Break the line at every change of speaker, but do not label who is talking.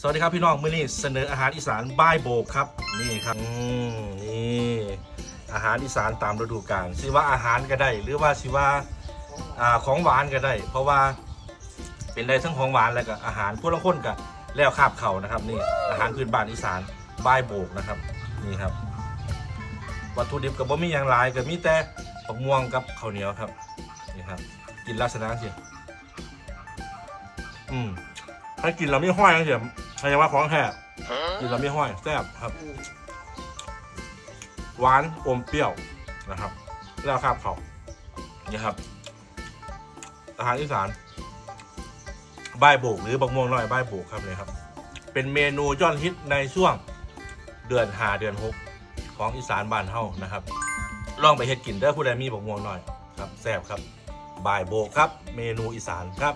สวัสดีครับพี่น้องมื้อนี้เสนออาหารอีสานบ้ายโบกครับ นี่ครับอืมนี่อาหารอีสานตามฤดูกาลสิว่าอาหารก็ได้ หรือว่าสิว่าอ่าของหวานก็ได้ เพราะว่าเป็นได้ทั้งของหวานแล้วก็อาหารพวกละคนก็แล้วคาบเขานะครับ นี่อาหารพื้นบ้านอีสานบ้ายโบกนะครับนี่ครับ วัตถุดิบกับบ่มีอย่างหลายก็มีแต่ผักม่วงกับข้าวเหนียวครับนี่ครับ กินลักษณะสิอืม ถ้ากินเราไม่ห้อยนะเสียใครจะว่าของแท้กินเราไม่ห้อยแซ่บครับ หวานอมเปรี้ยวนะครับ แล้วครับเขานี่ครับอาหารอีสานบ้ายโบกหรือบักม่วงน้อยบ้ายโบกครับเลยครับ เป็นเมนูยอดฮิตในช่วงเดือนหาเดือนหกของอีสานบ้านเฮานะครับ ลองไปเฮ็ดกินเด้อผู้ใดมีบักม่วงน้อยครับแซ่บครับบ่ายโบกครับ เมนูอีสานครับ